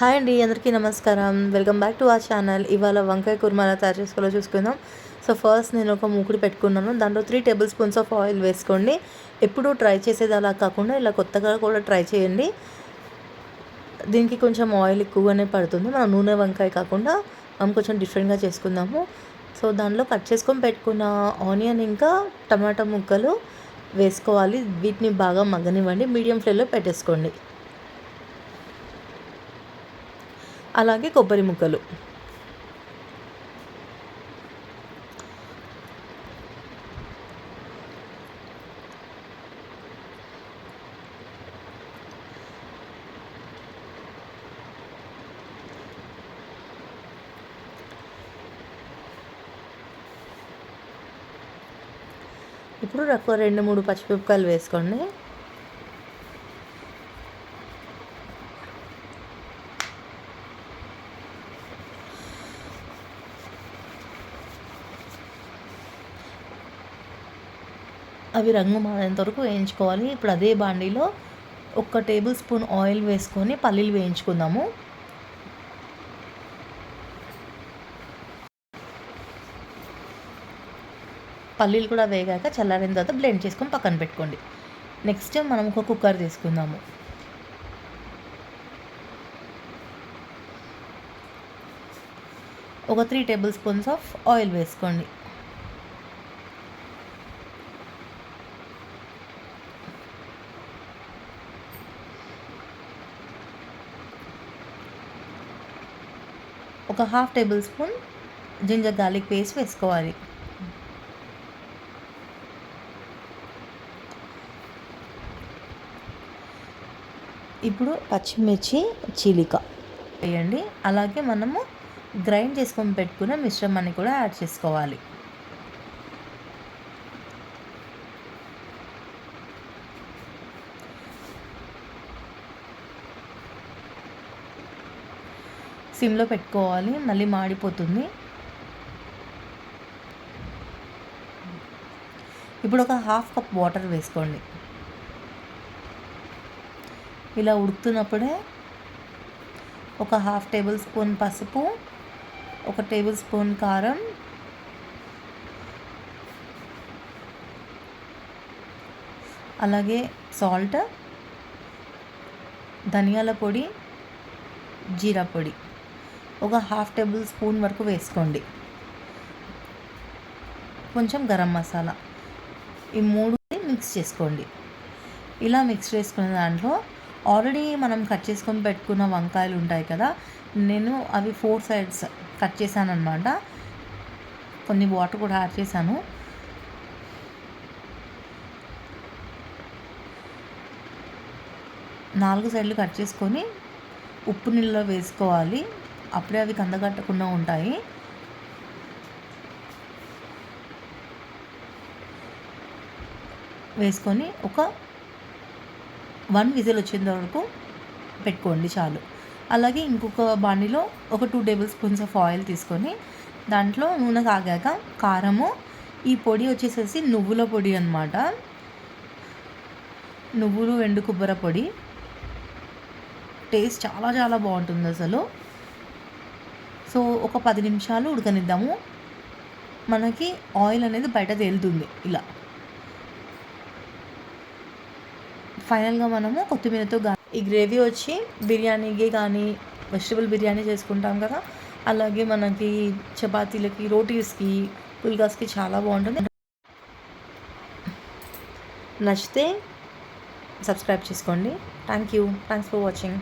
Hi అండి అందరికీ నమస్కారం. Welcome back to our channel. ఇవాళ వంకాయ కుర్మా ఎలా తయారు చేసుకోవాలో చూసుకుందాం. సో ఫస్ట్ నేను ఒక మూకుడు పెట్టుకున్నాను. దాంట్లో three table spoons of oil వేసుకోండి. ఎప్పుడూ ట్రై చేసేది అలా కాకుండా ఇలా కొత్తగా కూడా ట్రై చేయండి. దీనికి కొంచెం ఆయిల్ ఎక్కువగానే పడుతుంది. మనం నూనె వంకాయ కాకుండా మనం కొంచెం డిఫరెంట్గా చేసుకుందాము. సో దానిలో కట్ చేసుకొని పెట్టుకున్న ఆనియన్ ఇంకా టమాటా ముక్కలు వేసుకోవాలి. వీటిని బాగా మగ్గనివ్వండి. మీడియం ఫ్లేమ్లో పెట్టేసుకోండి. అలాగే కొబ్బరి ముక్కలు. ఇప్పుడు రెండు మూడు పచ్చిమిరపకాయలు వేసుకోండి. అవి రంగు మారేంత వరకు వేయించుకోవాలి. ఇప్పుడు అదే బాండీలో ఒక టేబుల్ స్పూన్ ఆయిల్ వేసుకొని పల్లీలు వేయించుకుందాము. పల్లీలు కూడా వేగాక చల్లారిన తర్వాత బ్లెండ్ చేసుకొని పక్కన పెట్టుకోండి. నెక్స్ట్ మనం ఒక కుక్కర్ తీసుకుందాము. ఒక three table spoons of oil వేసుకోండి. ఒక half tablespoon ginger garlic paste వేసుకోవాలి. ఇప్పుడు పచ్చిమిర్చి చీలిక వేయండి. అలాగే మనము గ్రైండ్ చేసుకొని పెట్టుకున్న మిశ్రమాన్ని కూడా యాడ్ చేసుకోవాలి. సిమ్లో పెట్టుకోవాలి మళ్ళీ మాడిపోతుంది. ఇప్పుడు ఒక హాఫ్ కప్ వాటర్ వేసుకోండి. ఇలా ఉడుకుతున్నప్పుడే ఒక హాఫ్ టేబుల్ స్పూన్ పసుపు ఒక టేబుల్ స్పూన్ కారం అలాగే సాల్ట్ ధనియాల పొడి జీరా పొడి. ఒక హాఫ్ టేబుల్ స్పూన్ వరకు వేసుకోండి. కొంచెం గరం మసాలా ఈ మూడు మిక్స్ చేసుకోండి. ఇలా మిక్స్ చేసుకున్న దాంట్లో ఆల్రెడీ మనం కట్ చేసుకొని పెట్టుకున్న వంకాయలు ఉంటాయి కదా నేను అవి ఫోర్ సైడ్స్ కట్ చేశాను అనమాట కొన్ని వాటర్ కూడా యాడ్ చేశాను. నాలుగు సైడ్లు కట్ చేసుకొని ఉప్పు నీళ్ళలో వేసుకోవాలి. అప్పుడే అవి కందగట్టకుండా ఉంటాయి. వేసుకొని ఒక వన్ విజిల్ వచ్చేంత వరకు పెట్టుకోండి చాలు. అలాగే ఇంకొక బాణీలో ఒక two table spoons of oil తీసుకొని దాంట్లో నూనె కాగాక కారము ఈ పొడి వచ్చేసేసి నువ్వుల పొడి అనమాట నువ్వులు ఎండు కొబ్బరి పొడి. టేస్ట్ చాలా చాలా బాగుంటుంది అసలు. సో ఒక పది నిమిషాలు ఉడకనిద్దాము. మనకి ఆయిల్ అనేది బయట తేలుతుంది. ఇలా. ఫైనల్గా మనము కొత్తిమీరతో ఈ గ్రేవీ వచ్చి బిర్యానీకి కానీ వెజిటబుల్ బిర్యానీ చేసుకుంటాం కదా. అలాగే మనకి చపాతీలకి రోటీస్కి పుల్గాస్కి చాలా బాగుంటుంది. నచ్చితే సబ్స్క్రైబ్ చేసుకోండి. Thank you. Thanks for watching.